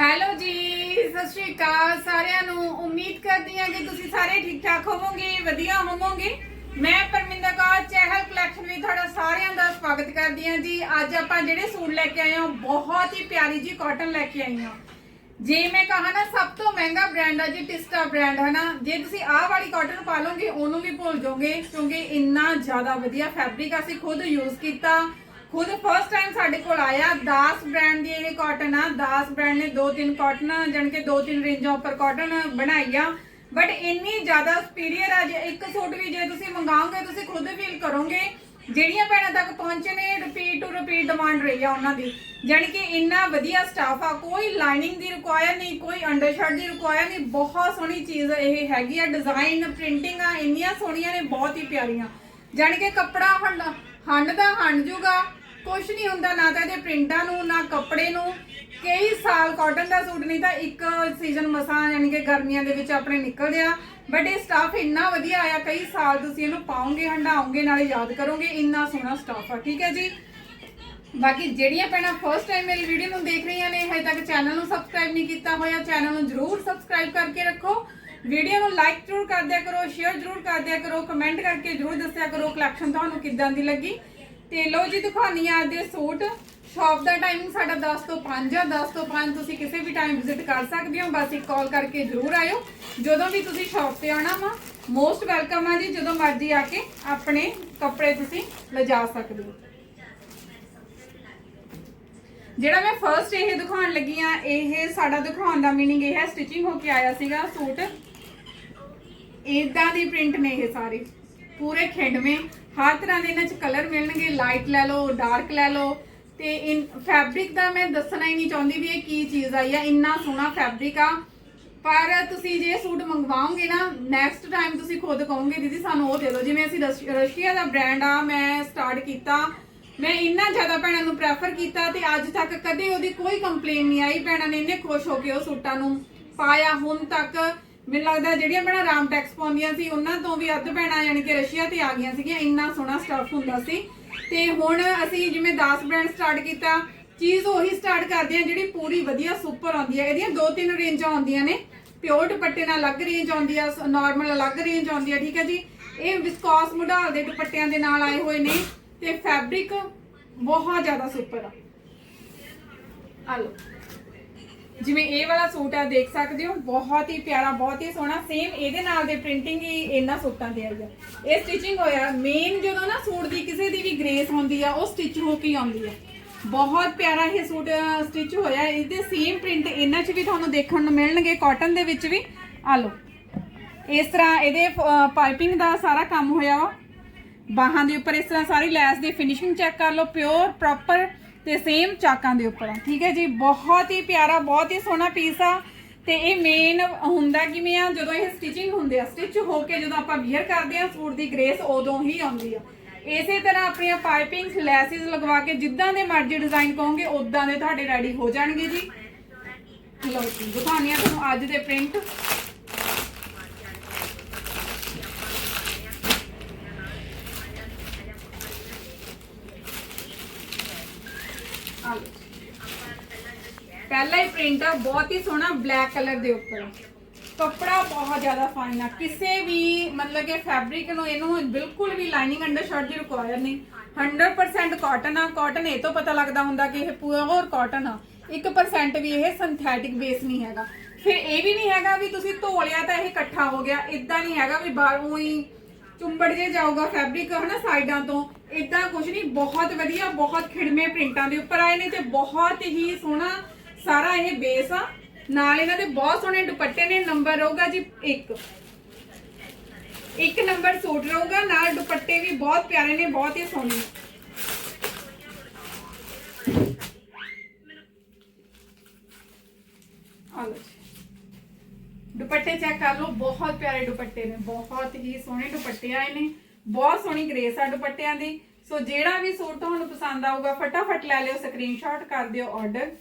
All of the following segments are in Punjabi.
ਹੈਲੋ ਜੀ, ਸਤਿ ਸ਼੍ਰੀ ਅਕਾਲ ਸਾਰਿਆਂ ਨੂੰ। ਉਮੀਦ ਕਰਦੀ ਹਾਂ ਕਿ ਤੁਸੀਂ ਸਾਰੇ ਠੀਕ ਠਾਕ ਹੋਵੋਗੇ, ਵਧੀਆ ਹੋਵੋਗੇ। ਮੈਂ ਪਰਮਿੰਦਰ ਕੌਰ, ਚਹਿਲ ਕਲੈਕਸ਼ਨ ਵਿੱਚ ਤੁਹਾਡਾ ਸਾਰਿਆਂ ਦਾ ਸਵਾਗਤ ਕਰਦੀ ਹਾਂ ਜੀ। ਅੱਜ ਆਪਾਂ ਜਿਹੜੇ ਸੂਟ ਲੈ ਕੇ ਆਏ ਹਾਂ, ਬਹੁਤ ਹੀ ਪਿਆਰੀ ਜੀ ਕਾਟਨ ਲੈ ਕੇ ਆਈ ਹਾਂ। ਜੇ ਮੈਂ ਕਹਾ ਨਾ, ਸਭ ਤੋਂ ਮਹਿੰਗਾ ਬ੍ਰਾਂਡ ਆ ਜੀ ਟਿਸਟਾ ਬ੍ਰਾਂਡ ਹੈ ਨਾ ਜੇ ਤੁਸੀਂ ਆਹ ਵਾਲੀ ਕਾਟਨ ਪਾ ਲਓਗੇ, ਉਹਨੂੰ ਵੀ ਭੁੱਲ ਜਾਓਗੇ, ਕਿਉਂਕਿ ਇੰਨਾ ਜ਼ਿਆਦਾ ਵਧੀਆ ਫੈਬਰਿਕ ਅਸੀਂ ਖੁਦ ਯੂਜ਼ ਕੀਤਾ। ਖੁਦ ਫਸਟ ਟਾਈਮ ਸਾਡੇ ਕੋਲ ਆਇਆ, ਦਾਸ ਬ੍ਰਾਂਡ ਦੀ ਇਹ ਕਾਟਨ ਆ। ਦਾਸ ਬ੍ਰਾਂਡ ਨੇ ਦੋ ਤਿੰਨ ਕਾਟਨ ਜਾਣ ਕੇ ਦੋ ਤਿੰਨ ਰੇਂਜਾਂ ਉੱਪਰ ਕਾਟਨ ਬਣਾਈ ਬਟ ਇੰਨੀ ਜ਼ਿਆਦਾ ਸੁਪੀਰੀਅਰ ਆ ਜੇ ਇੱਕ ਸੂਟ ਵੀ ਜੇ ਤੁਸੀਂ ਮੰਗਾਓਗੇ, ਤੁਸੀਂ ਖੁਦ ਫੀਲ ਕਰੋਗੇ, ਜਿਹੜੀਆਂ ਭੈਣਾਂ ਤੱਕ ਪਹੁੰਚੇ ਨੇ ਰਿਪੀਟ ਟੂ ਰਿਪੀਟ ਡਿਮਾਂਡ ਰਹੀ ਆ ਉਹਨਾਂ ਦੀ। ਜਾਣੀ ਕਿ ਇੰਨਾ ਵਧੀਆ ਸਟਾਫ ਆ, ਕੋਈ ਲਾਈਨਿੰਗ ਦੀ ਰਿਕੁਆਇਰ ਨਹੀਂ, ਕੋਈ ਅੰਡਰਸ਼ਰਟ ਦੀ ਰਿਕੁਆਇਰ ਨਹੀਂ, ਬਹੁਤ ਸੋਹਣੀ ਚੀਜ਼ ਇਹ ਹੈਗੀ ਆ। ਡਿਜ਼ਾਈਨ ਪ੍ਰਿੰਟਿੰਗ ਆ, ਇੰਨੀਆਂ ਸੋਹਣੀਆਂ ਨੇ, ਬਹੁਤ ਹੀ ਪਿਆਰੀਆਂ। ਜਾਣੀ ਕਿ ਕੱਪੜਾ ਹੰਡ ਹੰਡ ਦਾ ਹੰਡ ਜੂਗਾ ਕੁਝ ਨਹੀਂ ਹੁੰਦਾ, ਨਾ ਤਾਂ ਇਹਦੇ ਪ੍ਰਿੰਟਾਂ ਨੂੰ, ਨਾ ਕੱਪੜੇ ਨੂੰ। ਕਈ ਸਾਲ ਕਾਟਨ ਦਾ ਸੂਟ ਨਹੀਂ ਤਾਂ ਇੱਕ ਸੀਜ਼ਨ ਮਸਾਂ, ਯਾਨੀ ਕਿ ਗਰਮੀਆਂ ਦੇ ਵਿੱਚ ਆਪਣੇ ਨਿਕਲਦੇ ਆ। ਬਟ ਇਹ ਸਟਾਫ ਇੰਨਾ ਵਧੀਆ ਆਇਆ, ਕਈ ਸਾਲ ਤੁਸੀਂ ਇਹਨੂੰ ਪਾਓਗੇ ਹੰਡਾਓਗੇ ਨਾਲੇ ਯਾਦ ਕਰੋਗੇ, ਇੰਨਾ ਸੋਹਣਾ ਸਟਾਫ ਆ, ਠੀਕ ਹੈ ਜੀ? ਬਾਕੀ ਜਿਹੜੀਆਂ ਭੈਣਾਂ ਫਰਸਟ ਟਾਈਮ ਮੇਰੀ ਵੀਡੀਓ ਨੂੰ ਦੇਖ ਰਹੀਆਂ ਨੇ, ਹਜੇ ਤੱਕ ਚੈਨਲ ਨੂੰ ਸਬਸਕ੍ਰਾਈਬ ਨਹੀਂ ਕੀਤਾ ਹੋਇਆ ਚੈਨਲ ਨੂੰ ਜਰੂਰ ਸਬਸਕ੍ਰਾਈਬ ਕਰਕੇ ਰੱਖੋ। ਵੀਡੀਓ ਨੂੰ ਲਾਈਕ ਜਰੂਰ ਕਰ ਦਿਆ ਕਰੋ ਸ਼ੇਅਰ ਜਰੂਰ ਕਰ ਦਿਆ ਕਰੋ ਕਮੈਂਟ ਕਰਕੇ ਜਰੂਰ ਦੱਸਿਆ ਕਰੋ ਕਲੈਕਸ਼ਨ ਤੁਹਾਨੂੰ ਕਿੱਦਾਂ ਦੀ ਲੱਗੀ। ਤੇ ਲੋ ਜੀ ਦਿਖਾਉਣੀ ਆ ਅੱਜ ਦੇ ਸੂਟ। ਸ਼ਾਪ ਦਾ ਟਾਈਮਿੰਗ ਸਾਡਾ 10 ਤੋਂ 5 ਆ 10 ਤੋਂ 5 ਤੁਸੀਂ ਕਿਸੇ ਵੀ ਟਾਈਮ ਵਿਜ਼ਿਟ ਕਰ ਸਕਦੇ ਹੋ, ਬਸ ਇੱਕ ਕਾਲ ਕਰਕੇ ਜਰੂਰ ਆਇਓ। ਜਦੋਂ ਵੀ ਤੁਸੀਂ ਸ਼ਾਪ ਤੇ ਆਣਾ ਵਾ ਮੋਸਟ ਵੈਲਕਮ ਆ ਜੀ, ਜਦੋਂ ਮਰਜ਼ੀ ਆ ਕੇ ਆਪਣੇ ਕੱਪੜੇ ਤੁਸੀਂ ਲਿਜਾ ਸਕਦੇ ਹੋ। ਜਿਹੜਾ ਮੈਂ ਫਰਸਟ ਇਹ ਦਿਖਾਉਣ ਲੱਗੀ ਆ, ਇਹ ਸਾਡਾ ਦਿਖਾਉਣ ਦਾ ਮੀਨਿੰਗ ਇਹ ਹੈ ਸਟਿਚਿੰਗ ਹੋ ਕੇ ਆਇਆ ਸੀਗਾ ਸੂਟ। ਇਦਾਂ ਦੀ ਪ੍ਰਿੰਟ ਨੇ ਇਹ ਸਾਰੇ। ਪੂਰੇ ਖਿੰਡਵੇਂ ਹਰ ਤਰ੍ਹਾਂ ਦੇ ਇਹਨਾਂ ਚ ਕਲਰ ਮਿਲਣਗੇ ਲਾਈਟ ਲੈ ਲਓ ਡਾਰਕ ਲੈ ਲਓ। ਤੇ ਇਨ ਫੈਬਰਿਕ ਦਾ ਮੈਂ ਦੱਸਣਾ ਹੀ ਨਹੀਂ ਚਾਹੁੰਦੀ ਵੀ ਇਹ ਕੀ ਚੀਜ਼ ਆਈ ਆ, ਇੰਨਾ ਸੋਹਣਾ ਫੈਬਰਿਕ ਆ। ਪਰ ਤੁਸੀਂ ਜੇ ਸੂਟ ਮੰਗਵਾਓਗੇ ਨਾ ਨੈਕਸਟ ਟਾਈਮ ਤੁਸੀਂ ਖੁਦ ਕਹੋਗੇ, ਦੀਦੀ, ਸਾਨੂੰ ਉਹ ਦੇ ਦਿਓ। ਜਿਵੇਂ ਅਸੀਂ ਰਸ਼- ਰਸ਼ੀਆ ਦਾ ਬ੍ਰਾਂਡ ਆ, ਮੈਂ ਸਟਾਰਟ ਕੀਤਾ। ਮੈਂ ਇੰਨਾ ਜ਼ਿਆਦਾ ਭੈਣਾਂ ਨੂੰ ਪ੍ਰੈਫਰ ਕੀਤਾ ਤੇ ਅੱਜ ਤੱਕ ਕਦੇ ਉਹਦੀ ਕੋਈ ਕੰਪਲੇਨ ਨਹੀਂ ਆਈ। ਭੈਣਾਂ ਨੇ ਇੰਨੇ ਖੁਸ਼ ਹੋ ਕੇ ਉਹ ਸੂਟਾਂ ਨੂੰ ਪਾਇਆ। ਹੁਣ ਤੱਕ ਮੈਨੂੰ ਲੱਗਦਾ ਜਿਹੜੀਆਂ ਭੈਣਾਂ ਰਾਮ ਟੈਕਸ ਪਾਉਂਦੀਆਂ ਸੀ, ਉਹਨਾਂ ਤੋਂ ਵੀ ਅੱਧ ਭੈਣਾਂ ਯਾਨੀ ਕਿ ਰਸ਼ੀਆ ਤੇ ਆ ਗਈਆਂ ਸੀਗੀਆਂ, ਇੰਨਾ ਸੋਹਣਾ ਸਟਾਫ ਹੁੰਦਾ ਸੀ। ਤੇ ਹੁਣ ਅਸੀਂ ਜਿਵੇਂ 10 ਬ੍ਰਾਂਡ ਸਟਾਰਟ ਕੀਤਾ, ਚੀਜ਼ ਉਹੀ ਸਟਾਰਟ ਕਰਦੇ ਆ ਜਿਹੜੀ ਪੂਰੀ ਵਧੀਆ ਸੁਪਰ ਆਉਂਦੀ ਹੈ ਇਹਦੀਆਂ ਦੋ ਤਿੰਨ ਰੇਂਜਾਂ ਆਉਂਦੀਆਂ ਨੇ ਪਿਓਰ ਦੁਪੱਟੇ ਨਾਲ ਅਲੱਗ ਰੇਂਜ ਆਉਂਦੀ ਆ ਨਾਰਮਲ ਅਲੱਗ ਰੇਂਜ ਆਉਂਦੀ ਆ, ਠੀਕ ਹੈ ਜੀ? ਇਹ ਵਿਸਕੋਸ ਮੁਢਾਲ ਦੇ ਦੁਪੱਟਿਆਂ ਦੇ ਨਾਲ ਆਏ ਹੋਏ ਨੇ ਤੇ ਫੈਬਰਿਕ ਬਹੁਤ ਜ਼ਿਆਦਾ ਸੁਪਰ ਆ। ਆ ਲਓ। ਜਿਵੇਂ ਇਹ ਵਾਲਾ ਸੂਟ ਆ, ਦੇਖ ਸਕਦੇ ਹੋ, ਬਹੁਤ ਹੀ ਪਿਆਰਾ, ਬਹੁਤ ਹੀ ਸੋਹਣਾ ਸੇਮ ਇਹਦੇ ਨਾਲ ਦੇ ਪ੍ਰਿੰਟਿੰਗ ਹੀ ਇਹਨਾਂ ਸੂਟਾਂ ਤੇ ਆਈ ਆ। ਇਹ ਸਟਿਚਿੰਗ ਹੋਇਆ ਮੇਨ ਜਦੋਂ ਨਾ ਸੂਟ ਦੀ ਕਿਸੇ ਦੀ ਵੀ ਗ੍ਰੇਸ ਹੁੰਦੀ ਆ, ਉਹ ਸਟਿਚ ਹੋ ਕੇ ਆਉਂਦੀ ਆ। ਬਹੁਤ ਪਿਆਰਾ ਇਹ ਸੂਟ ਸਟਿਚ ਹੋਇਆ, ਇਹਦੇ ਸੇਮ ਪ੍ਰਿੰਟ ਇਹਨਾਂ 'ਚ ਵੀ ਤੁਹਾਨੂੰ ਦੇਖਣ ਨੂੰ ਮਿਲਣਗੇ ਕਾਟਨ ਦੇ ਵਿੱਚ ਵੀ। ਆ ਲਓ। ਇਸ ਤਰ੍ਹਾਂ ਇਹਦੇ ਪਾਈਪਿੰਗ ਦਾ ਸਾਰਾ ਕੰਮ ਹੋਇਆ ਵਾ। ਬਾਹਾਂ ਦੇ ਉੱਪਰ ਇਸ ਤਰ੍ਹਾਂ ਸਾਰੀ ਲੈਸ ਦੀ ਫਿਨਿਸ਼ਿੰਗ ਚੈੱਕ ਕਰ ਲਓ ਪਿਓਰ ਪ੍ਰੋਪਰ ਤੇ ਸੇਮ ਚਾਕਾਂ ਦੇ ਉੱਪਰ ਆ ਠੀਕ ਹੈ ਜੀ? ਬਹੁਤ ਹੀ ਪਿਆਰਾ, ਬਹੁਤ ਹੀ ਸੋਹਣਾ ਪੀਸ ਆ। ਤੇ ਇਹ ਮੇਨ ਹੁੰਦਾ ਕਿਵੇਂ ਆ? ਜਦੋਂ ਇਹ ਸਟਿਚਿੰਗ ਹੁੰਦੇ ਆ ਸਟਿਚ ਹੋ ਕੇ ਜਦੋਂ ਆਪਾਂ ਵੀਅਰ ਕਰਦੇ ਆ, ਸੂਟ ਦੀ ਗ੍ਰੇਸ ਉਦੋਂ ਹੀ ਆਉਂਦੀ ਆ। ਇਸੇ ਤਰ੍ਹਾਂ ਆਪਣੀਆਂ ਪਾਈਪਿੰਗਸ ਲੈਸਿਸ ਲਗਵਾ ਕੇ ਜਿੱਦਾਂ ਦੇ ਮਰਜ਼ੀ ਡਿਜ਼ਾਈਨ ਕਹੋਗੇ ਉਦਾਂ ਦੇ ਤੁਹਾਡੇ ਰੈਡੀ ਹੋ ਜਾਣਗੇ ਜੀ। ਲਓ ਜੀ, ਦਿਖਾਉਂਦੀ ਆ ਤੁਹਾਨੂੰ ਅੱਜ ਦੇ ਪ੍ਰਿੰਟ ਪਹਿਲਾ ਹੀ ਪ੍ਰਿੰਟ ਆ, ਬਹੁਤ ਹੀ ਸੋਹਣਾ ਬਲੈਕ ਕਲਰ ਦੇ ਉੱਪਰ। ਕੱਪੜਾ ਬਹੁਤ ਜ਼ਿਆਦਾ ਫਾਈਨ ਆ। ਕਿਸੇ ਵੀ ਮਤਲਬ ਕਿ ਫੈਬਰਿਕ ਨੂੰ, ਇਹਨੂੰ ਬਿਲਕੁਲ ਵੀ ਲਾਈਨਿੰਗ ਅੰਡਰ ਸ਼ਰਟ ਦੀ ਰਿਕੁਆਇਰ ਨਹੀਂ। 100% ਕਾਟਨ ਆ। ਕਾਟਨ ਇਹ ਤੋਂ ਪਤਾ ਲੱਗਦਾ ਹੁੰਦਾ ਕਿ ਇਹ ਪੂਰਾ ਹੋਰ ਕਾਟਨ ਆ 1% ਵੀ ਇਹ ਸਿੰਥੈਟਿਕ ਬੇਸ ਨਹੀਂ ਹੈਗਾ। ਫਿਰ ਇਹ ਵੀ ਨਹੀਂ ਹੈਗਾ ਵੀ ਤੁਸੀਂ ਧੋ ਲਿਆ ਤਾਂ ਇਹ ਇਕੱਠਾ ਹੋ ਗਿਆ। ਇਦਾਂ ਨਹੀਂ ਹੈਗਾ ਵੀ ਬਾਹਰੋਂ ਹੀ ਚੁੰਬੜ ਜੇ ਜਾਊਗਾ ਫੈਬਰਿਕ ਹਨਾ ਸਾਈਡਾਂ ਤੋਂ। ਇਦਾਂ ਕੁਝ ਨਹੀਂ। ਬਹੁਤ ਵਧੀਆ, ਬਹੁਤ ਖਿੜਵੇਂ ਪ੍ਰਿੰਟਾਂ ਦੇ ਉੱਪਰ ਆਏ ਨੇ ਤੇ ਬਹੁਤ ਹੀ ਸੋਹਣਾ ਸਾਰਾ ਇਹ ਬੇਸ ਆ। ਨਾਲ ਇਹਨਾਂ ਦੇ ਬਹੁਤ ਸੋਹਣੇ ਦੁਪੱਟੇ ਨੇ ਨੰਬਰ ਰਹੂਗਾ ਜੀ 1 ਇੱਕ ਨੰਬਰ ਸੂਟ ਰਹੂਗਾ, ਨਾਲ ਦੁਪੱਟੇ ਵੀ ਬਹੁਤ ਪਿਆਰੇ ਨੇ, ਬਹੁਤ ਹੀ ਸੋਹਣੇ। ਦੁਪੱਟੇ ਚੈੱਕ ਕਰ ਲਓ, ਬਹੁਤ ਪਿਆਰੇ ਦੁਪੱਟੇ ਨੇ, ਬਹੁਤ ਹੀ ਸੋਹਣੇ ਦੁਪੱਟੇ ਆਏ ਨੇ। ਬਹੁਤ ਸੋਹਣੀ ਗ੍ਰੇਸ ਆ ਦੁਪੱਟਿਆਂ ਦੀ। ਸੋ ਜਿਹੜਾ ਵੀ ਸੂਟ ਤੁਹਾਨੂੰ ਪਸੰਦ ਆਊਗਾ, ਫਟਾਫਟ ਲੈ ਲਿਓ ਸਕਰੀਨਸ਼ਾਟ ਕਰ ਦਿਓ ਆਰਡਰ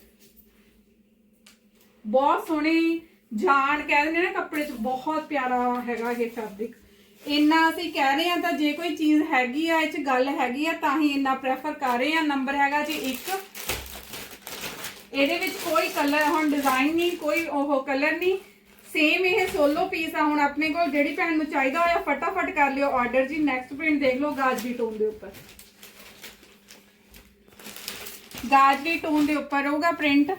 ਬਹੁਤ ਸੋਹਣੀ ਜਾਨ ਕਹਿ ਦਿੰਦੇ ਨੇ ਨਾ ਕੱਪੜੇ 'ਚ, ਬਹੁਤ ਪਿਆਰਾ ਹੈਗਾ ਇਹ ਫੈਬਰਿਕ ਇੰਨਾ ਅਸੀਂ ਕਹਿ ਰਹੇ ਆ ਤਾਂ ਜੇ ਕੋਈ ਚੀਜ਼ ਹੈਗੀ ਆ, ਇਹ 'ਚ ਗੱਲ ਹੈਗੀ ਆ, ਤਾਂ ਹੀ ਇੰਨਾ ਪ੍ਰੈਫਰ ਕਰ ਰਹੇ ਆ। ਨੰਬਰ ਹੈਗਾ ਜੀ 1 ਇਹਦੇ ਵਿੱਚ ਕੋਈ ਕਲਰ ਹੁਣ ਡਿਜ਼ਾਈਨ ਨਹੀਂ, ਕੋਈ ਉਹ ਕਲਰ ਨਹੀਂ। ਸੇਮ ਇਹ ਸੋਲੋ ਪੀਸ ਆ, ਹੁਣ ਆਪਣੇ ਕੋਲ ਜਿਹੜੀ ਭੈਣ ਨੂੰ ਚਾਹੀਦਾ ਹੋਇਆ, ਫਟਾਫਟ ਕਰ ਲਿਓ ਆਰਡਰ ਜੀ। ਨੈਕਸਟ ਪ੍ਰਿੰਟ ਦੇਖ ਲਓ ਗਾਜਰੀ ਟੋਨ ਦੇ ਉੱਪਰ। ਗਾਜਰੀ ਟੋਨ ਦੇ ਉੱਪਰ ਹੋਊਗਾ ਪ੍ਰਿੰਟ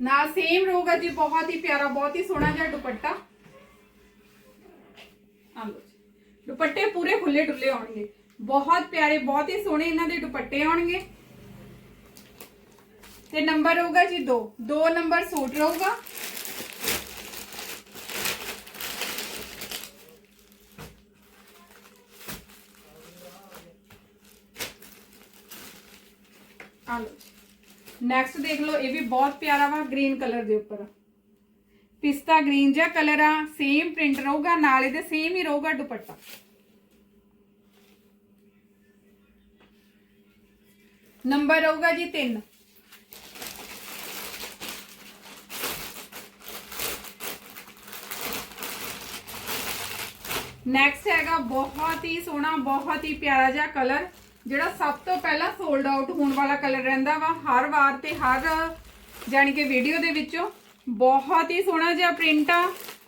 ਨਾਲ ਸੇਮ ਰਹੂਗਾ ਜੀ ਬਹੁਤ ਹੀ ਪਿਆਰਾ ਬਹੁਤ ਹੀ ਸੋਹਣਾ ਜਿਹਾ ਦੁਪੱਟਾ ਆ ਲਓ ਜੀ। ਦੁਪੱਟੇ ਪੂਰੇ ਖੁੱਲੇ ਡੁੱਲੇ ਆਉਣਗੇ ਬਹੁਤ ਪਿਆਰੇ ਬਹੁਤ ਹੀ ਸੋਹਣੇ ਇਹਨਾਂ ਦੇ ਦੁਪੱਟੇ ਆਉਣਗੇ ਤੇ ਨੰਬਰ ਹੋਊਗਾ ਜੀ 2 2 ਨੰਬਰ ਸੂਟ ਰਹੂਗਾ ਆ ਲਓ ਨੈਕਸਟ ਦੇਖ ਲਓ, ਇਹ ਵੀ ਬਹੁਤ ਪਿਆਰਾ ਵਾ ਗ੍ਰੀਨ ਕਲਰ ਦੇ ਉੱਪਰ। ਪਿਸਤਾ ਗ੍ਰੀਨ ਜਿਹਾ ਕਲਰ ਆ ਸੇਮ ਪ੍ਰਿੰਟ ਰਹੂਗਾ, ਨਾਲ ਇਹਦੇ ਸੇਮ ਹੀ ਰਹੂਗਾ ਦੁਪੱਟਾ। ਨੰਬਰ ਰਹੂਗਾ ਜੀ 3 ਨੈਕਸਟ ਹੈਗਾ, ਬਹੁਤ ਹੀ ਸੋਹਣਾ, ਬਹੁਤ ਹੀ ਪਿਆਰਾ ਜਿਹਾ ਕਲਰ ਜਿਹੜਾ ਸਭ ਤੋਂ ਪਹਿਲਾਂ ਸੋਲਡ ਆਊਟ ਹੋਣ ਵਾਲਾ ਕਲਰ ਰਹਿੰਦਾ ਵਾ, ਹਰ ਵਾਰ ਤੇ ਹਰ, ਜਾਣੀ ਕਿ ਵੀਡੀਓ ਦੇ ਵਿੱਚੋਂ ਬਹੁਤ ਹੀ ਸੋਹਣਾ ਜਿਹਾ ਪ੍ਰਿੰਟ ਆ।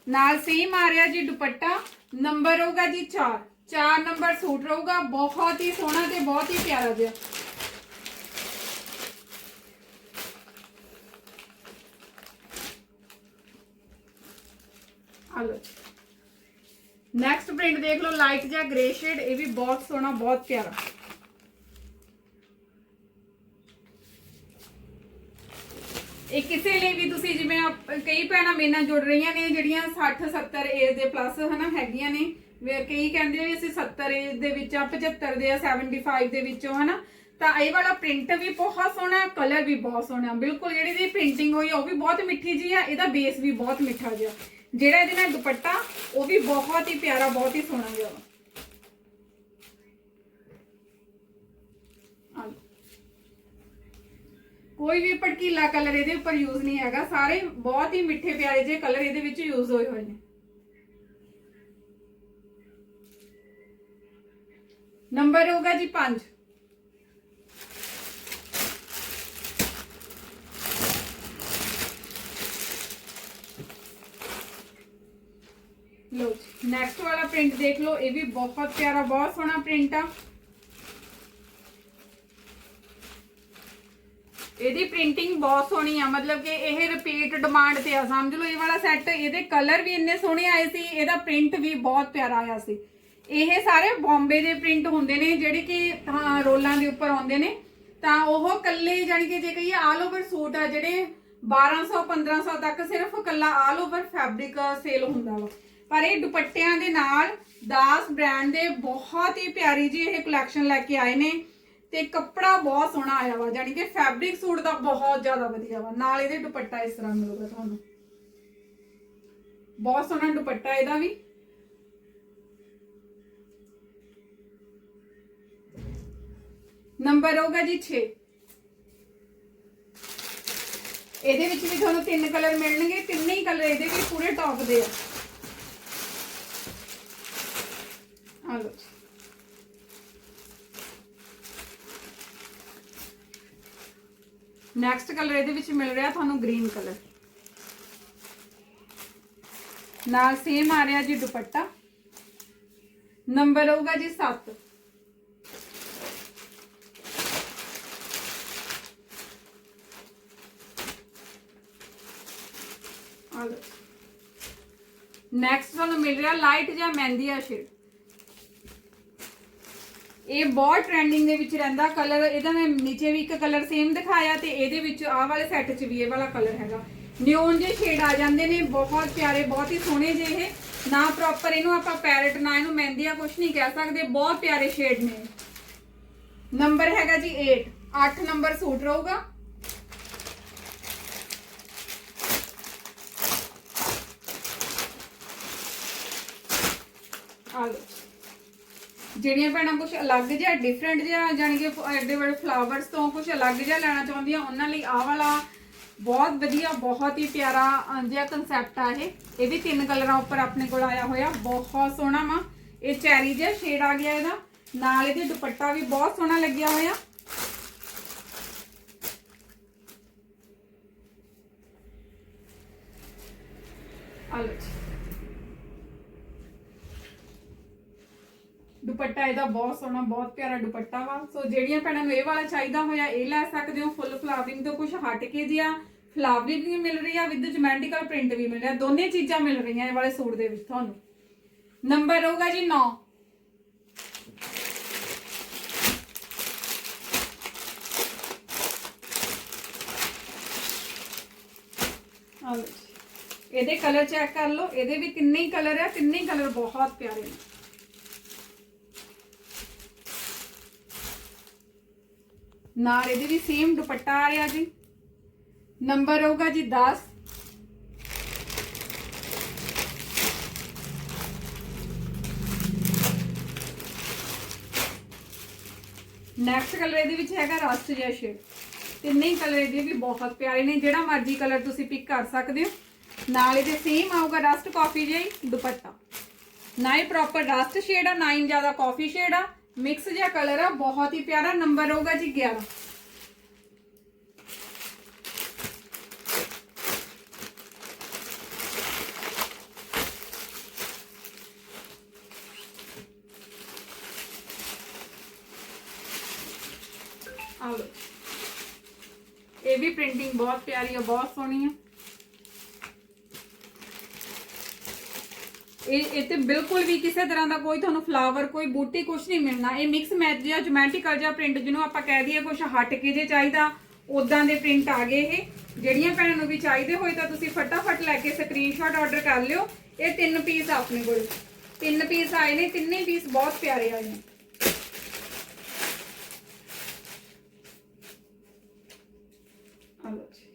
ਨਾਲ ਸੇਮ ਆ ਰਿਹਾ ਜੀ ਦੁਪੱਟਾ ਨੰਬਰ ਹੋਊਗਾ ਜੀ 4 4 ਨੰਬਰ ਸੂਟ ਰਹੂਗਾ, ਬਹੁਤ ਹੀ ਸੋਹਣਾ ਤੇ ਬਹੁਤ ਹੀ ਪਿਆਰਾ ਜਿਹਾ। ਆ ਨੈਕਸਟ ਪ੍ਰਿੰਟ ਦੇਖ ਲਓ ਲਾਈਟ ਜਾਂ ਗ੍ਰੇ ਸ਼ੇਡ ਇਹ ਵੀ ਬਹੁਤ ਸੋਹਣਾ, ਬਹੁਤ ਪਿਆਰਾ। ਇਹ ਕਿਸੇ ਲਈ ਵੀ ਤੁਸੀਂ ਜਿਵੇਂ ਆਪ- ਕਈ ਭੈਣਾਂ ਮੇਰੇ ਨਾਲ ਜੁੜ ਰਹੀਆਂ ਨੇ, ਜਿਹੜੀਆਂ 60 70 ਏਜ ਦੇ ਪਲੱਸ ਹਨਾ ਹੈਗੀਆਂ ਨੇ। ਵੀ ਕਈ ਕਹਿੰਦੇ ਵੀ ਅਸੀਂ 70 ਏਜ ਦੇ ਵਿੱਚ ਆ 75 ਦੇ ਆ 75 ਦੇ ਵਿੱਚੋਂ ਹਨਾ। ਤਾਂ ਇਹ ਵਾਲਾ ਪ੍ਰਿੰਟ ਵੀ ਬਹੁਤ ਸੋਹਣਾ ਕਲਰ ਵੀ ਬਹੁਤ ਸੋਹਣਾ ਬਿਲਕੁਲ ਜਿਹੜੀ ਦੀ ਪ੍ਰਿੰਟਿੰਗ ਹੋਈ ਆ, ਉਹ ਵੀ ਬਹੁਤ ਮਿੱਠੀ ਜੀ ਆ, ਇਹਦਾ ਬੇਸ ਵੀ ਬਹੁਤ ਮਿੱਠਾ ਜਿਹਾ। ਜਿਹੜਾ ਇਹਦੇ ਨਾਲ ਦੁਪੱਟਾ, ਉਹ ਵੀ ਬਹੁਤ ਹੀ ਪਿਆਰਾ, ਬਹੁਤ ਹੀ ਸੋਹਣਾ ਜਿਹਾ। ਵਾ ਆ ਲਓ। ਕੋਈ ਵੀ ਭੜਕੀਲਾ ਕਲਰ ਇਹਦੇ ਉੱਪਰ ਯੂਜ਼ ਨਹੀਂ ਹੈਗਾ ਸਾਰੇ ਬਹੁਤ ਹੀ ਮਿੱਠੇ ਪਿਆਰੇ ਜਿਹੇ ਕਲਰ ਇਹਦੇ ਵਿੱਚ ਯੂਜ਼ ਹੋਏ ਹੋਏ ਨੇ ਨੰਬਰ ਹੋਗਾ ਜੀ 5 ਲੋ ਨੈਕਸਟ ਵਾਲਾ ਪ੍ਰਿੰਟ ਦੇਖ ਲਓ ਇਹ ਵੀ ਬਹੁਤ ਪਿਆਰਾ ਬਹੁਤ ਸੋਹਣਾ ਪ੍ਰਿੰਟ ਆ ਇਹਦੀ ਪ੍ਰਿੰਟਿੰਗ ਬਹੁਤ ਸੋਹਣੀ ਆ, ਮਤਲਬ ਕਿ ਇਹ ਰਿਪੀਟ ਡਿਮਾਂਡ ਤੇ ਆ, ਸਮਝ ਲਓ ਇਹ ਵਾਲਾ ਸੈੱਟ ਇਹਦੇ ਕਲਰ ਵੀ ਇੰਨੇ ਸੋਹਣੇ ਆਏ ਸੀ, ਇਹਦਾ ਪ੍ਰਿੰਟ ਵੀ ਬਹੁਤ ਪਿਆਰਾ ਆਇਆ ਸੀ। ਇਹ ਸਾਰੇ ਬੰਬੇ ਦੇ ਪ੍ਰਿੰਟ ਹੁੰਦੇ ਨੇ, ਜਿਹੜੇ ਕਿ, ਹਾਂ, ਰੋਲਾਂ ਦੇ ਉੱਪਰ ਆਉਂਦੇ ਨੇ। ਤਾਂ ਉਹ ਕੱਲੇ ਜਾਨੀ ਕਿ ਜੇ ਕਹੀਏ ਆਲ ਓਵਰ ਸੂਟ ਆ, ਜਿਹੜੇ 1200 1500 ਤੱਕ ਸਿਰਫ ਕੱਲਾ ਆਲ ਓਵਰ ਫੈਬਰਿਕ ਸੇਲ ਹੁੰਦਾ ਵਾ। ਪਰ ਇਹ ਦੁਪੱਟਿਆਂ ਦੇ ਨਾਲ ਦਾਸ ਬ੍ਰਾਂਡ ਦੇ ਬਹੁਤ ਹੀ ਪਿਆਰੀ ਜੀ ਇਹ ਕਲੈਕਸ਼ਨ ਲੈ ਕੇ ਆਏ ਨੇ। ਤੇ ਕੱਪੜਾ ਬਹੁਤ ਸੋਹਣਾ ਆਇਆ ਵਾ ਜਾਨੀ ਕਿ ਫੈਬਰਿਕ ਸੂਟ ਦਾ ਬਹੁਤ ਜ਼ਿਆਦਾ ਵਧੀਆ ਵਾ। ਨਾਲ ਇਹਦੇ ਦੁਪੱਟਾ ਇਸ ਤਰ੍ਹਾਂ ਮਿਲੂਗਾ ਤੁਹਾਨੂੰ। ਬਹੁਤ ਸੋਹਣਾ ਦੁਪੱਟਾ ਇਹਦਾ ਵੀ। ਨੰਬਰ ਹੋਗਾ ਜੀ 6 ਇਹਦੇ ਵਿੱਚ ਵੀ ਤੁਹਾਨੂੰ ਤਿੰਨ ਕਲਰ ਮਿਲਣਗੇ, ਤਿੰਨੇ ਹੀ ਕਲਰ ਇਹਦੇ ਵੀ ਪੂਰੇ ਟੌਪ ਦੇ ਆ। ਆ ਲਓ ਨੈਕਸਟ ਕਲਰ ਇਹਦੇ ਵਿੱਚ ਮਿਲ ਰਿਹਾ ਤੁਹਾਨੂੰ ਗ੍ਰੀਨ ਕਲਰ ਨਾਲ ਸੇਮ ਆ ਰਿਹਾ ਜੀ ਦੁਪੱਟਾ। ਨੰਬਰ ਹੋਊਗਾ ਜੀ 7 ਨੈਕਸਟ ਤੁਹਾਨੂੰ ਮਿਲ ਰਿਹਾ ਲਾਈਟ ਜਾਂ ਮਹਿੰਦੀ ਆ ਸ਼ੇਡ ਇਹ ਬਹੁਤ ਟ੍ਰੈਂਡਿੰਗ ਦੇ ਵਿੱਚ ਰਹਿੰਦਾ ਕਲਰ ਇਹਦਾ ਮੈਂ ਨੀਚੇ ਵੀ ਇੱਕ ਕਲਰ ਸੇਮ ਦਿਖਾਇਆ ਤੇ ਇਹਦੇ ਵਿੱਚ ਆਹ ਵਾਲੇ ਸੈੱਟ 'ਚ ਵੀ ਇਹ ਵਾਲਾ ਕਲਰ ਹੈਗਾ। ਨਿਓਨ ਜੇ ਸ਼ੇਡ ਆ ਜਾਂਦੇ ਨੇ, ਬਹੁਤ ਪਿਆਰੇ, ਬਹੁਤ ਹੀ ਸੋਹਣੇ ਜੇ ਇਹ। ਨਾ ਪ੍ਰੋਪਰ ਇਹਨੂੰ ਆਪਾਂ ਪੈਰਟ ਨਾ ਇਹਨੂੰ ਮਹਿੰਦੀਆ ਕੁਝ ਨਹੀਂ ਕਹਿ ਸਕਦੇ, ਬਹੁਤ ਪਿਆਰੇ ਸ਼ੇਡ ਨੇ। ਨੰਬਰ ਹੈਗਾ ਜੀ 8 8 ਨੰਬਰ ਸੂਟ ਰਹੂਗਾ। ਆ ਲਓ। ਜਿਹੜੀਆਂ ਭੈਣਾਂ ਕੁਝ ਅਲੱਗ ਜਿਹਾ ਡਿਫਰੈਂਟ ਜਿਹਾ, ਜਾਣੀ ਕਿ ਐਡੇ ਵੱਡੇ ਫਲਾਵਰਸ ਤੋਂ ਕੁਝ ਅਲੱਗ ਜਿਹਾ ਲੈਣਾ ਚਾਹੁੰਦੀਆਂ, ਉਹਨਾਂ ਲਈ ਆਹ ਵਾਲਾ ਬਹੁਤ ਵਧੀਆ, ਬਹੁਤ ਹੀ ਪਿਆਰਾ ਜਿਹਾ ਕਨਸੈਪਟ ਆ ਇਹ। ਇਹ ਵੀ ਤਿੰਨ ਕਲਰਾਂ ਉੱਪਰ ਆਪਣੇ ਕੋਲ ਆਇਆ ਹੋਇਆ। ਬਹੁਤ ਸੋਹਣਾ ਵਾ। ਇਹ ਚੈਰੀ ਜਿਹਾ ਸ਼ੇਡ ਆ ਗਿਆ ਇਹਦਾ। ਨਾਲ ਇਹਦੇ ਦੁਪੱਟਾ ਵੀ ਬਹੁਤ ਸੋਹਣਾ ਲੱਗਿਆ ਹੋਇਆ। ਆ ਲਓ ਦੁਪੱਟਾ ਇਹਦਾ ਬਹੁਤ ਸੋਹਣਾ, ਬਹੁਤ ਪਿਆਰਾ ਦੁਪੱਟਾ ਵਾ। ਸੋ ਜਿਹੜੀਆਂ ਭੈਣਾਂ ਨੂੰ ਇਹ ਵਾਲਾ ਚਾਹੀਦਾ ਹੋਇਆ, ਇਹ ਲੈ ਸਕਦੇ ਹੋ। ਫੁੱਲ ਫਲਾਵਰਿੰਗ ਤੋਂ ਕੁਝ ਹਟ ਕੇ ਜਿਆ ਫਲਾਵਰਿੰਗ ਵੀ ਮਿਲ ਰਹੀ ਆ ਵਿਦ ਜਮੈਂਟਿਕਲ ਪ੍ਰਿੰਟ ਵੀ ਮਿਲ ਰਿਹਾ। ਦੋਨੇ ਚੀਜ਼ਾਂ ਮਿਲ ਰਹੀਆਂ ਇਹ ਵਾਲੇ ਸੂਟ ਦੇ ਵਿੱਚ ਤੁਹਾਨੂੰ। ਨੰਬਰ ਹੋਊਗਾ ਜੀ 9 ਇਹਦੇ ਕਲਰ ਚੈੱਕ ਕਰ ਲਓ। ਇਹਦੇ ਵੀ ਤਿੰਨੇ ਹੀ ਕਲਰ ਆ, ਤਿੰਨੇ ਹੀ ਕਲਰ ਬਹੁਤ ਪਿਆਰੇ ਨੇ। ਨਾਲ ਇਹਦੇ ਵੀ ਸੇਮ ਦੁਪੱਟਾ ਆ ਰਿਹਾ ਜੀ। ਨੰਬਰ ਹੋਊਗਾ ਜੀ 10 ਨੈਕਸਟ ਕਲਰ ਇਹਦੇ ਵਿੱਚ ਹੈਗਾ ਰਸਟ ਜਿਹਾ ਸ਼ੇਡ ਤਿੰਨੇ ਹੀ ਕਲਰ ਇਹਦੇ ਵੀ ਬਹੁਤ ਪਿਆਰੇ ਨੇ, ਜਿਹੜਾ ਮਰਜ਼ੀ ਕਲਰ ਤੁਸੀਂ ਪਿਕ ਕਰ ਸਕਦੇ ਹੋ। ਨਾਲ ਇਹਦੇ ਸੇਮ ਆਊਗਾ ਰਸਟ ਕਾਫੀ ਜਿਹਾ ਹੀ ਦੁਪੱਟਾ। ਨਾ ਹੀ ਪ੍ਰੋਪਰ ਰਸਟ ਸ਼ੇਡ ਆ, ਨਾ ਹੀ ਜ਼ਿਆਦਾ ਕਾਫੀ ਸ਼ੇਡ ਆ। ਮਿਕਸ ਜਿਹਾ ਕਲਰ ਆ ਬਹੁਤ ਹੀ ਪਿਆਰਾ ਨੰਬਰ ਹੋਊਗਾ ਜੀ 11 ਆ ਲਓ ਇਹ ਵੀ ਪ੍ਰਿੰਟਿੰਗ ਬਹੁਤ ਪਿਆਰੀ ਆ ਬਹੁਤ ਸੋਹਣੀ ਆ ਇਹ ਇਹ ਤੇ ਬਿਲਕੁਲ ਵੀ ਕਿਸੇ ਤਰ੍ਹਾਂ ਦਾ ਕੋਈ ਤੁਹਾਨੂੰ ਫਲਾਵਰ ਕੋਈ ਬੂਟੀ ਕੁਝ ਨਹੀਂ ਮਿਲਣਾ। ਇਹ ਮਿਕਸ ਮੈਚ ਜਿਹਾ ਜਮੈਟਿਕਲ ਜਿਹਾ ਪ੍ਰਿੰਟ ਜਿਹਨੂੰ ਆਪਾਂ ਕਹਿ ਦਈਏ ਕੁਝ ਹਟ ਕੇ ਜੇ ਚਾਹੀਦਾ ਉਦਾਂ ਦੇ ਪ੍ਰਿੰਟ ਆ ਗਏ ਇਹ। ਜਿਹੜੀਆਂ ਭੈਣਾਂ ਨੂੰ ਵੀ ਚਾਹੀਦੇ ਹੋਏ ਤਾਂ ਤੁਸੀਂ ਫਟਾਫਟ ਲੈ ਕੇ ਸਕਰੀਨਸ਼ਾਟ ਆਰਡਰ ਕਰ ਲਿਓ। ਇਹ ਤਿੰਨ ਪੀਸ ਆਪਣੇ ਕੋਲ। ਤਿੰਨ ਪੀਸ ਆਏ ਨੇ, ਤਿੰਨੇ ਪੀਸ ਬਹੁਤ ਪਿਆਰੇ ਆਏ ਨੇ ਆ ਲਓ ਜੀ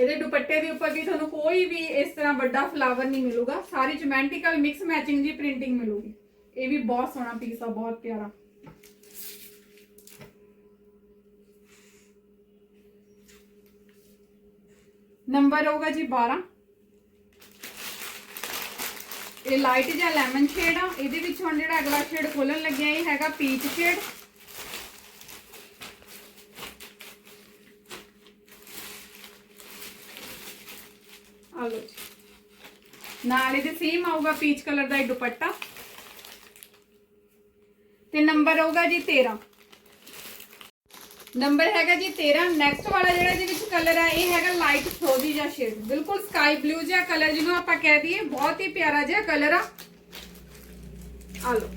ਇਹਦੇ ਦੁਪੱਟੇ ਦੇ ਉੱਪਰ ਵੀ ਤੁਹਾਨੂੰ ਕੋਈ ਵੀ ਇਸ ਤਰ੍ਹਾਂ ਵੱਡਾ ਫਲਾਵਰ ਨਹੀਂ ਮਿਲੂਗਾ। ਸਾਰੀ ਜਮੈਂਟਿਕਲ ਮਿਕਸ ਮੈਚਿੰਗ ਦੀ ਪ੍ਰਿੰਟਿੰਗ ਮਿਲੂਗੀ। ਇਹ ਵੀ ਬਹੁਤ ਸੋਹਣਾ ਪੀਸ ਆ, ਬਹੁਤ ਪਿਆਰਾ। ਨੰਬਰ ਹੋਊਗਾ ਜੀ 12 ਇਹ ਲਾਈਟ ਜਾਂ ਲੈਮਨ ਸ਼ੇਡ ਆ। ਇਹਦੇ ਵਿੱਚ ਹੁਣ ਜਿਹੜਾ ਅਗਲਾ ਸ਼ੇਡ ਖੋਲਣ ਲੱਗਿਆ, ਇਹ ਹੈਗਾ ਪੀਚ ਸ਼ੇਡ ਆ ਲਓ ਜੀ। ਨਾਲ ਇਹਦੇ ਸੇਮ ਆਊਗਾ ਪੀਚ ਕਲਰ ਦਾ ਇਹ ਦੁਪੱਟਾ। ਤੇ ਨੰਬਰ ਹੋਊਗਾ ਜੀ 13 ਨੰਬਰ ਹੈਗਾ ਜੀ 13 ਨੈਕਸਟ ਵਾਲਾ ਜਿਹੜਾ ਇਹਦੇ ਵਿੱਚ ਕਲਰ ਆ, ਇਹ ਹੈਗਾ ਲਾਈਟ ਫਰੋਜ਼ੀ ਜਿਹਾ ਸ਼ੇਡ ਬਿਲਕੁਲ ਸਕਾਈ ਬਲੂ ਜਿਹਾ ਕਲਰ ਜਿਹਨੂੰ ਆਪਾਂ ਕਹਿ ਦਈਏ, ਬਹੁਤ ਹੀ ਪਿਆਰਾ ਜਿਹਾ ਕਲਰ ਆ। ਆ ਲਓ।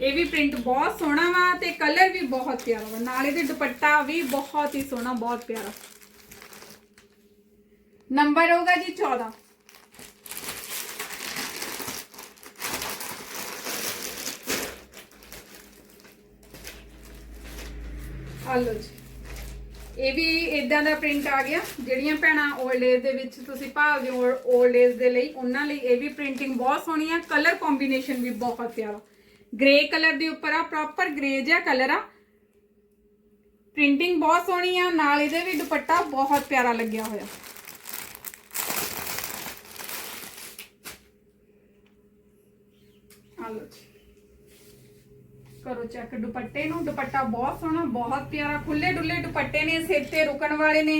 ਇਹ ਵੀ ਪ੍ਰਿੰਟ ਬਹੁਤ ਸੋਹਣਾ ਵਾ ਤੇ ਕਲਰ ਵੀ ਬਹੁਤ ਪਿਆਰਾ ਵਾ। ਨਾਲੇ ਇਹਦੇ ਦੁਪੱਟਾ ਵੀ ਬਹੁਤ ਹੀ ਸੋਹਣਾ, ਬਹੁਤ ਪਿਆਰਾ। ਨੰਬਰ ਹੋਗਾ ਜੀ 14 ਆਲੋ ਜੀ। ਇਹ ਵੀ ਇਦਾਂ ਦਾ ਪ੍ਰਿੰਟ ਆ ਗਿਆ। ਜਿਹੜੀਆਂ ਭੈਣਾਂ 올ਡ ਏਜ ਦੇ ਵਿੱਚ ਤੁਸੀਂ ਭਾਲਦੇ ਹੋ 올ਡ ਏਜ ਦੇ ਲਈ, ਉਹਨਾਂ ਲਈ ਇਹ ਵੀ ਪ੍ਰਿੰਟਿੰਗ ਬਹੁਤ ਸੋਹਣੀ ਆ। ਕਲਰ ਕੰਬੀਨੇਸ਼ਨ ਵੀ ਬਹੁਤ ਪਿਆਰਾ। ਗ੍ਰੇ ਕਲਰ ਦੇ ਉੱਪਰ ਆ ਪ੍ਰੋਪਰ ਗ੍ਰੇ ਜਿਹਾ ਕਲਰ ਆ। ਪ੍ਰਿੰਟਿੰਗ ਬਹੁਤ ਸੋਹਣੀ ਆ। ਨਾਲ ਇਹਦੇ ਵੀ ਦੁਪੱਟਾ ਬਹੁਤ ਪਿਆਰਾ ਲੱਗਿਆ ਹੋਇਆ। ਆ ਲਓ ਜੀ। ਕਰੋ ਚੈੱਕ ਦੁਪੱਟੇ ਨੂੰ, ਦੁਪੱਟਾ ਬਹੁਤ ਸੋਹਣਾ, ਬਹੁਤ ਪਿਆਰਾ ਖੁੱਲੇ ਡੁੱਲੇ ਦੁਪੱਟੇ ਨੇ, ਸਿਰ ਤੇ ਰੁਕਣ ਵਾਲੇ ਨੇ।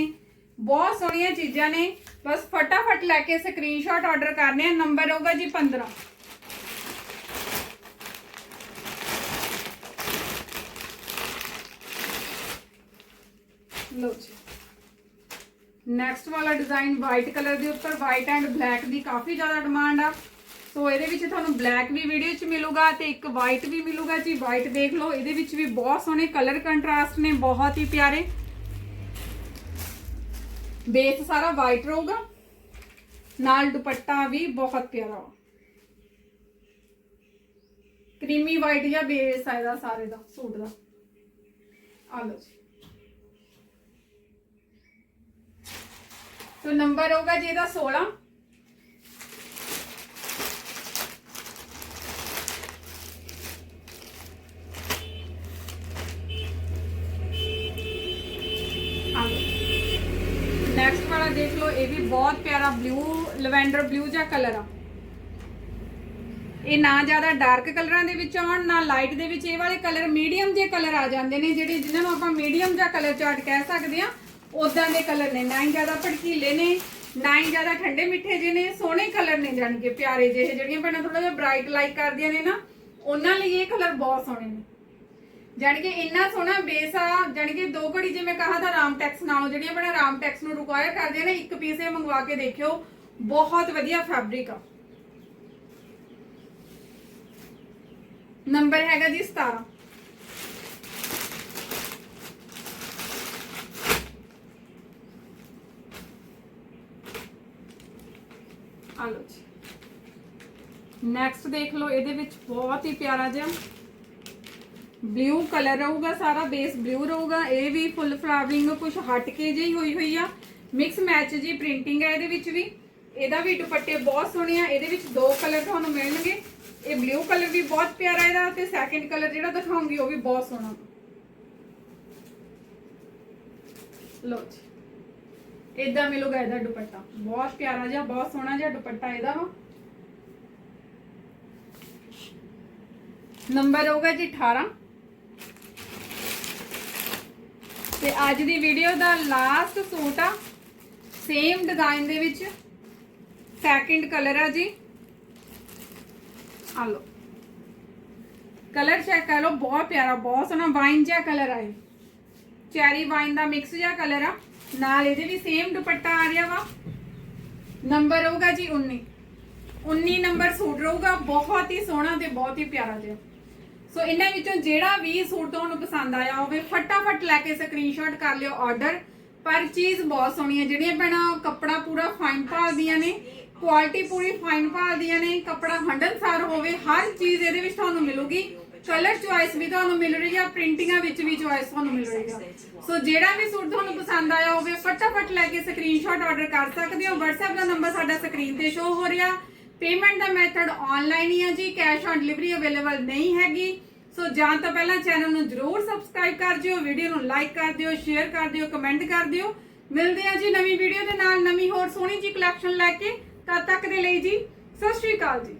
ਬਹੁਤ ਸੋਹਣੀਆਂ ਚੀਜ਼ਾਂ ਨੇ। ਬਸ ਫਟਾਫਟ ਲੈ ਕੇ ਸਕਰੀਨਸ਼ਾਟ ਆਰਡਰ ਕਰਨੇ ਆ ਨੰਬਰ ਹੋਗਾ ਜੀ 15 ਲਓ ਜੀ। ਨੈਕਸਟ ਵਾਲਾ ਡਿਜ਼ਾਈਨ ਵਾਈਟ ਕਲਰ ਦੇ ਉੱਪਰ ਵਾਈਟ ਐਂਡ ਬਲੈਕ ਦੀ ਕਾਫੀ ਜ਼ਿਆਦਾ ਡਿਮਾਂਡ ਆ। ਸੋ ਇਹਦੇ ਵਿੱਚ ਤੁਹਾਨੂੰ ਬਲੈਕ ਵੀ ਵੀਡੀਓ 'ਚ ਮਿਲੂਗਾ ਤੇ ਇੱਕ ਵਾਈਟ ਵੀ ਮਿਲੂਗਾ ਜੀ। ਵਾਈਟ ਦੇਖ ਲਓ, ਇਹਦੇ ਵਿੱਚ ਵੀ ਬਹੁਤ ਸੋਹਣੇ ਕਲਰ ਕੰਟਰਾਸਟ ਨੇ, ਬਹੁਤ ਹੀ ਪਿਆਰੇ। ਬੇਸ ਸਾਰਾ ਵਾਈਟ ਰਹੂਗਾ। ਨਾਲ ਦੁਪੱਟਾ ਵੀ ਬਹੁਤ ਪਿਆਰਾ। ਕਰੀਮੀ ਵਾਈਟ ਜਾਂ ਬੇਸ ਆਇਦਾ ਸਾਰੇ ਦਾ, ਸੂਟ ਦਾ। ਆ ਲਓ ਜੀ। ਤੋ ਨੰਬਰ ਹੋਗਾ ਜੀ ਇਹਦਾ 16 ਦੇਖ ਲਓ, ਇਹ ਵੀ ਬਹੁਤ ਪਿਆਰਾ ਬਲੂ ਲਵੈਂਡਰ ਬਲੂ ਜਿਹਾ ਕਲਰ ਆ। ਇਹ ਨਾ ਜ਼ਿਆਦਾ ਡਾਰਕ ਕਲਰਾਂ ਦੇ ਵਿੱਚ ਆਉਣ, ਨਾ ਲਾਈਟ ਦੇ ਵਿੱਚ। ਇਹ ਵਾਲੇ ਕਲਰ ਮੀਡੀਅਮ ਜਿਹੇ ਕਲਰ ਆ ਜਾਂਦੇ ਨੇ, ਜਿਹੜੇ ਜਿਨ੍ਹਾਂ ਨੂੰ ਆਪਾਂ ਮੀਡੀਅਮ ਜਿਹਾ ਕਲਰ ਚਾਰਟ ਕਹਿ ਸਕਦੇ ਆ ਉਦਾਂ ਦੇ ਕਲਰ ਨੇ। ਨਾ ਹੀ ਜ਼ਿਆਦਾ ਭੜਕੀਲੇ ਨੇ, ਨਾ ਹੀ ਜ਼ਿਆਦਾ ਠੰਡੇ ਮਿੱਠੇ ਜਿਹੇ ਨੇ, ਸੋਹਣੇ ਕਲਰ ਨੇ ਜਾਣੀ ਕਿ ਪਿਆਰੇ ਜਿਹੇ, ਜਿਹੜੀਆਂ ਭੈਣਾਂ ਥੋੜਾ ਜਿਹਾ ਬ੍ਰਾਈਟ ਲਾਈਕ ਕਰਦੀਆਂ ਨੇ ਨਾ, ਉਹਨਾਂ ਲਈ ਇਹ ਕਲਰ ਬਹੁਤ ਸੋਹਣੇ ਨੇ। ਜਾਣੀ ਕਿ ਇੰਨਾ ਸੋਹਣਾ ਬੇਸ ਆ, ਜਾਣੀ ਕਿ ਦੋ ਘੜੀ ਜਿਵੇਂ ਕਹਾ ਤਾਂ ਰਾਮ ਟੈਕਸ ਨਾਲੋਂ, ਜਿਹੜੀਆਂ ਬਣਾ ਰਾਮ ਟੈਕਸ ਨੂੰ ਰਿਕੁਆਇਰ ਕਰਦੇ ਨੇ, ਇੱਕ ਪੀਸ ਇਹ ਮੰਗਵਾ ਕੇ ਦੇਖਿਓ, ਬਹੁਤ ਵਧੀਆ ਫੈਬਰਿਕ ਆ। ਨੰਬਰ ਹੈਗਾ ਜੀ 17 ਆ ਲਓ ਜੀ। ਨੈਕਸਟ ਦੇਖ ਲਓ, ਇਹਦੇ ਵਿੱਚ ਬਹੁਤ ਹੀ ਪਿਆਰਾ ਜਿਹਾ ਬਲੂ ਕਲਰ ਰਹੂਗਾ ਸਾਰਾ ਬੇਸ ਬਲੂ ਰਹੂਗਾ। ਇਹ ਵੀ ਫੁੱਲ ਫਲਾਵਰਿੰਗ ਕੁਝ ਹਟ ਕੇ ਜਿਹੀ ਹੋਈ ਹੋਈ ਆ। ਮਿਕਸ ਮੈਚ ਜੀ ਪ੍ਰਿੰਟਿੰਗ ਹੈ ਇਹਦੇ ਵਿੱਚ ਵੀ। ਇਹਦਾ ਵੀ ਦੁਪੱਟੇ ਬਹੁਤ ਸੋਹਣੇ ਆ। ਇਹਦੇ ਵਿੱਚ ਦੋ ਕਲਰ ਤੁਹਾਨੂੰ ਮਿਲਣਗੇ। ਇਹ ਬਲੂ ਕਲਰ ਵੀ ਬਹੁਤ ਪਿਆਰਾ ਇਹਦਾ ਤੇ ਸੈਕੰਡ ਕਲਰ ਜਿਹੜਾ ਦਿਖਾਉਂਗੀ ਉਹ ਵੀ ਬਹੁਤ ਸੋਹਣਾ। ਲੋ ਜੀ। ਇਦਾਂ ਮਿਲੂਗਾ ਇਹਦਾ ਦੁਪੱਟਾ। ਬਹੁਤ ਪਿਆਰਾ ਜਿਹਾ, ਬਹੁਤ ਸੋਹਣਾ ਜਿਹਾ ਦੁਪੱਟਾ ਇਹਦਾ ਵਾ। ਨੰਬਰ ਹੋਊਗਾ ਜੀ 18 ਤੇ ਅੱਜ ਦੀ ਵੀਡੀਓ ਦਾ ਲਾਸਟ ਸੂਟ ਆ। ਸੇਮ ਡਿਜ਼ਾਈਨ ਦੇ ਵਿੱਚ। ਸੈਕਿੰਡ ਕਲਰ ਆ ਜੀ। ਆ ਲਓ। ਕਲਰ ਚੈੱਕ ਕਰ ਲਓ, ਬਹੁਤ ਪਿਆਰਾ, ਬਹੁਤ ਸੋਹਣਾ ਵਾਈਨ ਜਿਹਾ ਕਲਰ ਆ ਇਹ। ਚੈਰੀ ਵਾਈਨ ਦਾ ਮਿਕਸ ਜਿਹਾ ਕਲਰ ਆ। ਨਾਲ ਇਹਦੇ ਵੀ ਸੇਮ ਦੁਪੱਟਾ ਆ ਰਿਹਾ ਵਾ। ਨੰਬਰ ਹੋਊਗਾ ਜੀ 19 19 ਨੰਬਰ ਸੂਟ ਰਹੂਗਾ। ਬਹੁਤ ਹੀ ਸੋਹਣਾ ਤੇ ਬਹੁਤ ਹੀ ਪਿਆਰਾ ਜਿਹਾ। ਸੋ ਇਹਨਾਂ ਵਿੱਚੋਂ ਜਿਹੜਾ ਵੀ ਸੂਟ ਤੁਹਾਨੂੰ ਪਸੰਦ ਆਇਆ ਹੋਵੇ, ਫਟਾਫਟ ਲੈ ਕੇ ਸਕਰੀਨਸ਼ਾਟ ਕਰ ਲਿਓ ਆਰਡਰ ਪਰ ਚੀਜ਼ ਬਹੁਤ ਸੋਹਣੀ ਹੈ, ਜਿਹੜੀਆਂ ਭੈਣਾਂ ਕੱਪੜਾ ਪੂਰਾ ਫਾਈਨ ਭਾਲਦੀਆਂ ਨੇ ਕੁਆਲਿਟੀ ਪੂਰੀ ਫਾਈਨ ਭਾਲਦੀਆਂ ਨੇ, ਕੱਪੜਾ ਹੰਡਨਸਾਰ ਹੋਵੇ, ਹਰ ਚੀਜ਼ ਇਹਦੇ ਵਿੱਚ ਤੁਹਾਨੂੰ ਮਿਲੂਗੀ। ਕਲਰ ਚੁਆਇਸ ਵੀ ਤੁਹਾਨੂੰ ਮਿਲ ਰਹੀ ਹੈ ਪ੍ਰਿੰਟਿੰਗਾਂ ਵਿੱਚ ਵੀ ਚੁਆਇਸ ਤੁਹਾਨੂੰ ਮਿਲ ਰਹੀ ਹੈ ਸੋ ਜਿਹੜਾ ਵੀ ਸੂਟ ਤੁਹਾਨੂੰ ਪਸੰਦ ਆਇਆ ਹੋਵੇ, ਫਟਾਫਟ ਲੈ ਕੇ ਸਕਰੀਨਸ਼ਾਟ ਆਰਡਰ ਕਰ ਸਕਦੇ ਹੋ। WhatsApp ਦਾ ਨੰਬਰ ਸਾਡਾ ਸਕਰੀਨ ਤੇ ਸ਼ੋ ਹੋ ਰਿਹਾ। ਪੇਮੈਂਟ ਦਾ ਮੈਥਡ ਆਨਲਾਈਨ ਹੀ ਹੈ ਜੀ ਕੈਸ਼ ਔਨ ਡਿਲੀਵਰੀ ਅਵੇਲੇਬਲ ਨਹੀਂ ਹੈਗੀ। ਸੋ ਜਾਣ ਤੋਂ ਪਹਿਲਾਂ ਚੈਨਲ ਨੂੰ ਜਰੂਰ ਸਬਸਕ੍ਰਾਈਬ ਕਰ ਦਿਓ ਵੀਡੀਓ ਨੂੰ ਲਾਈਕ ਕਰ ਦਿਓ ਸ਼ੇਅਰ ਕਰ ਦਿਓ ਕਮੈਂਟ ਕਰ ਦਿਓ। ਮਿਲਦੇ ਆ ਜੀ ਨਵੀਂ ਵੀਡੀਓ ਦੇ ਨਾਲ ਨਵੀਂ ਹੋਰ ਸੋਹਣੀ ਜੀ ਕਲੈਕਸ਼ਨ ਲੈ ਕੇ। ਤਦ ਤੱਕ ਦੇ ਲਈ ਜੀ, ਸਤਿ ਸ਼੍ਰੀ ਅਕਾਲ ਜੀ।